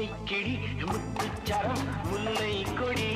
பச்சை கிளி முத்துச்சரம் முல்லை கொடி